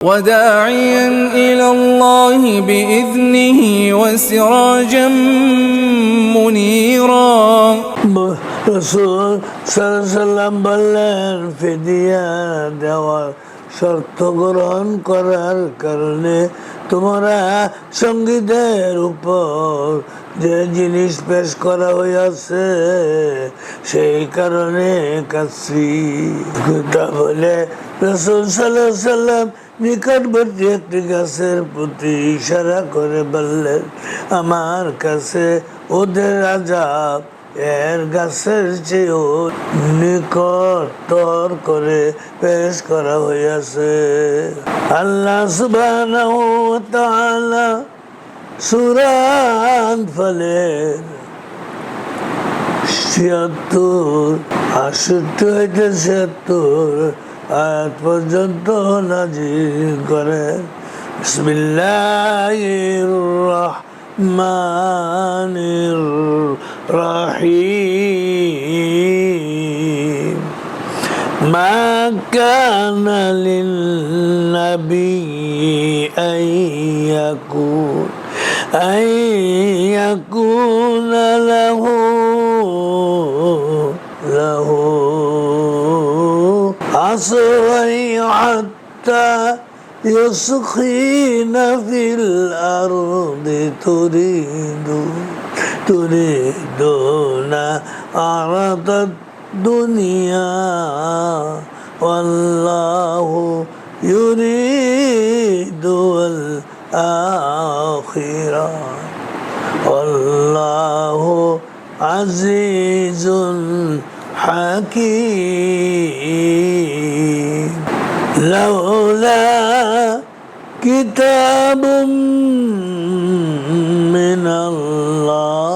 وداعيا إلى الله بإذنه وسراجا منيرا রসুল সাল্লাম বললেন ফিদিয়া দেওয়ার শর্ত গ্রহণ করার কারণে তোমরা সঙ্গীতের উপর যে জিনিস পেশ করা হইয়াছে সেই কারণে কাছি তা বলে রসুল সাল্লাহ সাল্লাম নিকটবর্তী একটি গাছের প্রতি ইশারা করে বললেন, আমার কাছে ওদের আজাব, এর গাছের চেয়েও নিকটতর করে পেশ করা হইয়াছে। আল্লাহ সুবহানাহু ওয়া তাআলা সূরা আনফালের ছিয়াত্তর আষট্টি হইতে ছিয়াত্তর আয়াত পর্যন্ত নাজির করেন বিসমিল্লাহির রহমানির রহিম ما كان للنبي أن يكون أن يكون له له عصرا حتى يسخين في الأرض تريد تريدون عرض الدنيا. والله يريد الآخرة والله عزيز حكيم لولا كتاب من الله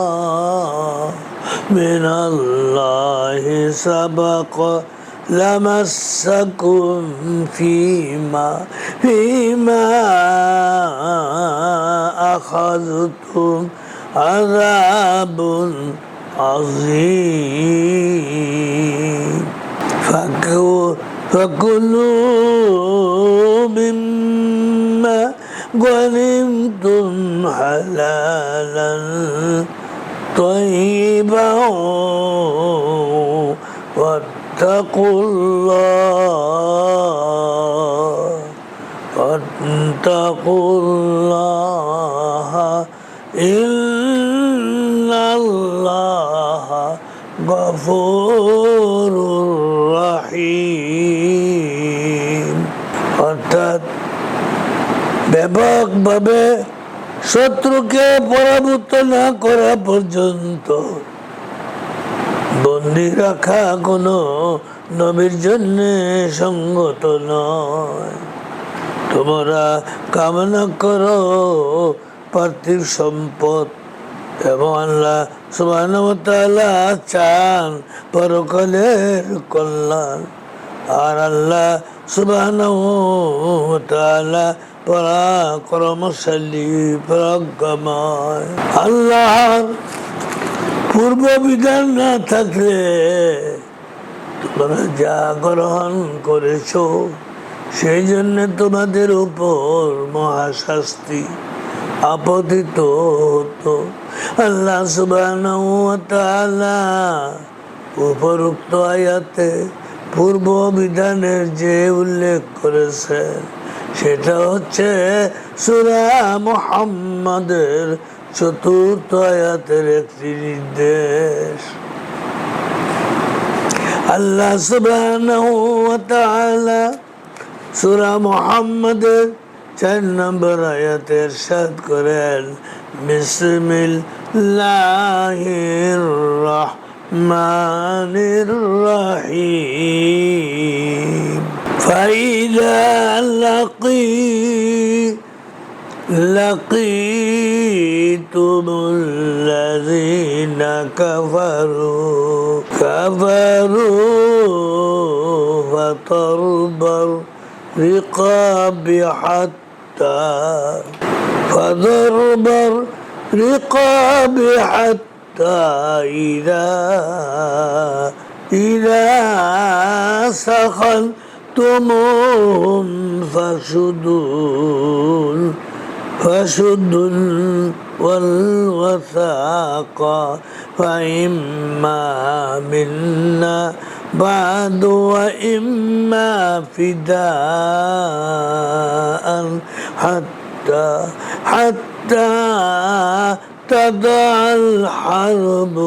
من الله سبق لمسكم فيما فيما أخذتم عذاب عظيم فكوا فكلوا مما غنمتم حلالا طيبا واتقوا الله واتقوا الله গফুর রাহিম। অর্থাৎ ব্যাপকভাবে শত্রুকে পরাভূত না করা পর্যন্ত বন্দি রাখা কোনো নবীর জন্য সঙ্গত নয়। তোমরা কামনা করো পার্থিব সম্পদ এবং আল্লাহ সুবাহ চান পরকালের কল্যাণ। আর আল্লাহ সুবাহ পরাক্রমশালী, প্রজ্ঞাময়। আল্লাহর পূর্ব বিধান না থাকলে তোমরা যা গ্রহণ করেছ, সেই জন্য তোমাদের উপর মহাশাস্তি আপতিত হতো। আল্লাহ সুবাহ উপরোক্ত আয়াতে পূর্ব বিধানের যে উল্লেখ করেছেন সেটা হচ্ছে সুরা মোহাম্মদের চতুর্থ আয়াতের একটি নির্দেশ। আল্লাহ সুবহানাহু ওয়া তাআলা সূরা মুহাম্মাদের চার নম্বর আয়াতের সাদ করেন বিসমিল্লাহির রাহমানির রাহিম ফাইদা লাকি لقيتم الذين كفروا كفروا فضرب الرقاب حتى فضرب الرقاب حتى إذا إذا سخن خفتموهم فشدوا فشدوا والوثاق فإما منا بعد وإما فداء حتى حتى تضع الحرب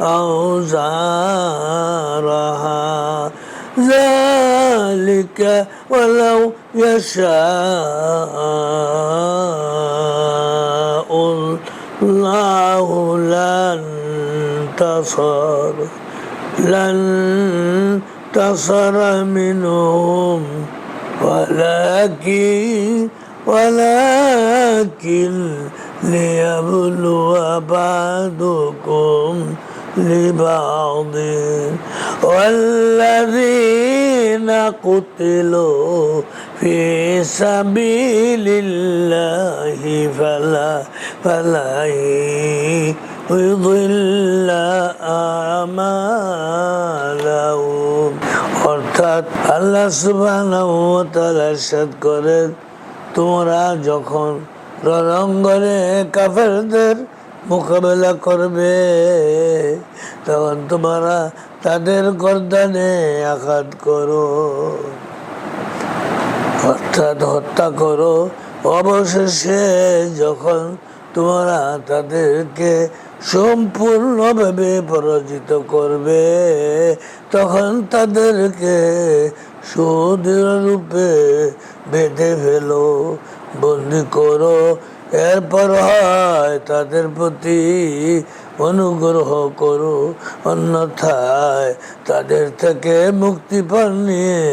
أوزارها. ذلك ولو يشاء الله لانتصر لن تصر منهم ولكن ولكن ليبلو بعضكم لبعض والذين قتلوا في سبيل الله فلا فلا يضل أعمالهم অর্থাৎ আল্লাহ সুবহানাহু ওয়া তাআলা ইরশাদ করেন তোমরা যখন রণাঙ্গনে কাফেরদের মোকাবেলা করবে তখন তোমরা তাদের গর্দানে আঘাত করো অর্থাৎ হত্যা করো অবশেষে যখন তোমরা তাদেরকে সম্পূর্ণভাবে পরাজিত করবে। তখন তাদেরকে সুদৃঢ় রূপে বেঁধে ফেলো, বন্দি করো। এরপর হয় তাদের প্রতি অনুগ্রহ করো। অন্যথায় তাদের থেকে মুক্তিপণ নিয়ে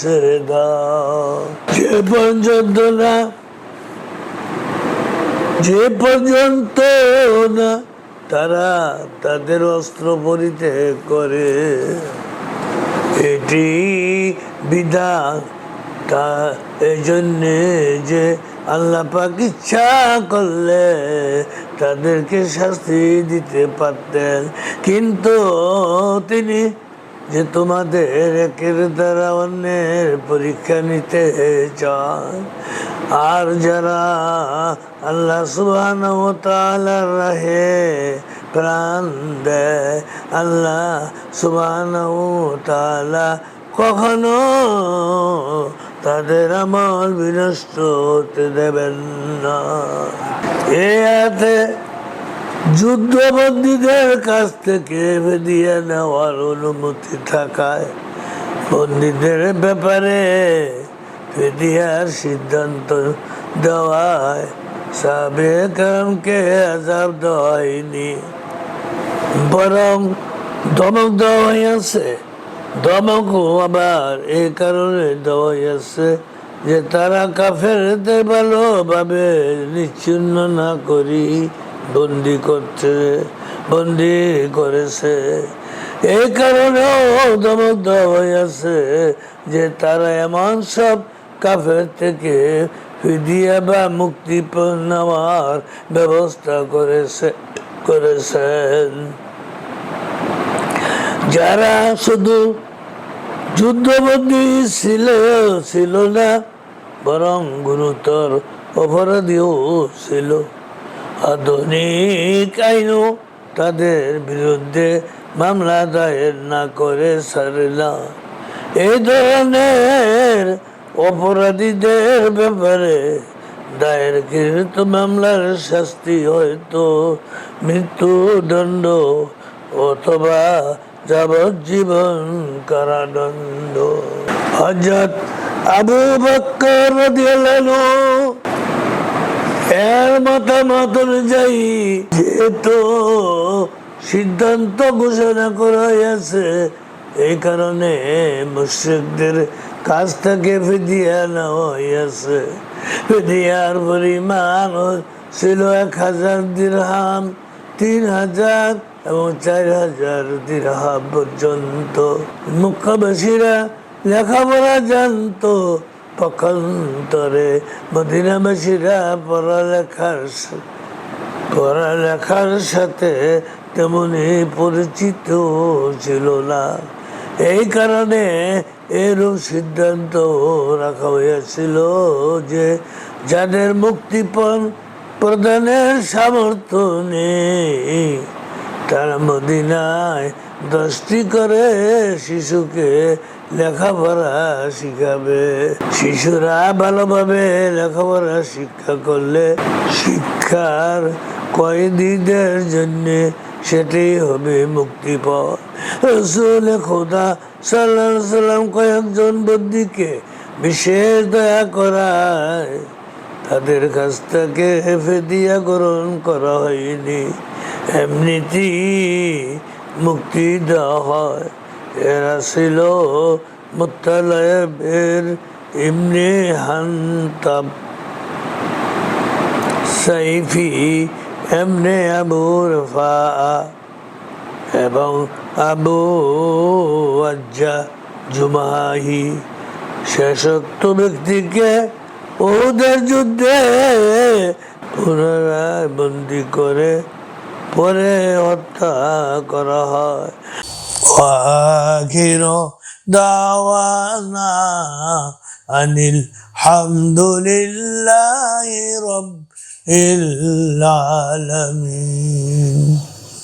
ছেড়ে দাও। যে পর্যন্ত না যে পর্যন্ত না, তারা তাদের অস্ত্র পরিত্যাগ করে, এটি বিধান। তা এই জন্যে যে আল্লাহ পাক ইচ্ছা করলে তাদেরকে শাস্তি দিতে পারতেন। কিন্তু তিনি যে তোমাদের একের দ্বারা অন্যের পরীক্ষা নিতে চান আর যারা আল্লাহ তাআলার রাহে প্রাণ দেয়, আল্লাহ তাআলা কখনো তাদের আমল বিনষ্ট হতে দেবেন না। এ যুদ্ধবন্দীদের কাছ থেকে ফেদিয়ে নেওয়ার অনুমতি থাকায় বন্দীদের ব্যাপারে ফেদিয়ার সিদ্ধান্ত দেওয়ায় সাবে কারণকে আজাব দেওয়া হয়নি। বরং ধমক দেওয়া হয়েছে ধমকও আবার এই কারণে দেওয়া হয়েছে যে তারা কাফেরদের ভালোভাবে নিচ্ছিন্ন না করি বন্দি করছে বন্দি করেছে। এই কারণেও দেওয়া হয়েছে যে তারা এমন সব কাফের থেকে ফিদিয়া বা মুক্তি নেওয়ার ব্যবস্থা করেছে, করেছেন। যারা শুধু যুদ্ধবন্দী ছিল ছিল না, বরং গুরুতর অপরাধীও ছিল। আধুনিক আইনও তাদের বিরুদ্ধে মামলা দায়ের না করে না এই ধরনের অপরাধীদের ব্যাপারে দায়েরকৃত মামলার শাস্তি হয়তো মৃত্যুদণ্ড অথবা যাবজ্জীবন কারাদণ্ড। হজরত আবু বক্কর রাদিয়াল্লাহু এর মতামত অনুযায়ী যেহেতু সিদ্ধান্ত ঘোষণা করা হয়েছে এই কারণে মুশ্রিকদের কাছ থেকে ফিদিয়া নেওয়া হয়েছে। ফিদিয়ার পরিমাণ ছিল এক হাজার দিরহাম, তিন হাজার এবং চার হাজার দিরহাম পর্যন্ত। মুখ্যবাসীরা লেখাপড়া জানতো পক্ষান্তরে মদিনাবাসীরা পড়ালেখার পড়ালেখার সাথে তেমনি পরিচিত ছিল না। এই কারণে এরূপ সিদ্ধান্ত রাখা হয়েছিল যে যাদের মুক্তিপণ প্রদানের সামর্থ্য নেই, তারা মদিনায় দশটি করে শিশুকে লেখাপড়া শিখাবে। শিশুরা ভালোভাবে লেখাপড়া শিক্ষা করলে শিক্ষার কয়েদিদের জন্য সেটি হবে মুক্তিপথ। রসুল খোদা সাল্লাহ সাল্লাম কয়েকজন বন্দিকে বিশেষ দয়া করায়। তাদের কাছ থেকে ফেদিয়া গ্রহণ করা হয়নি। এমনিতেই মুক্তি দেওয়া হয়। এরা ছিল মুতালয়ের ইমনি হান্তাব সাইফি এমনে আবু রফা এবং আবু আজ্জা জুমাহি। শেষোক্ত ব্যক্তিকে ওদের যুদ্ধে পুনরায় বন্দি করে পরে হত্যা করা হয় وآخر دعوانا أن الحمد لله رب العالمين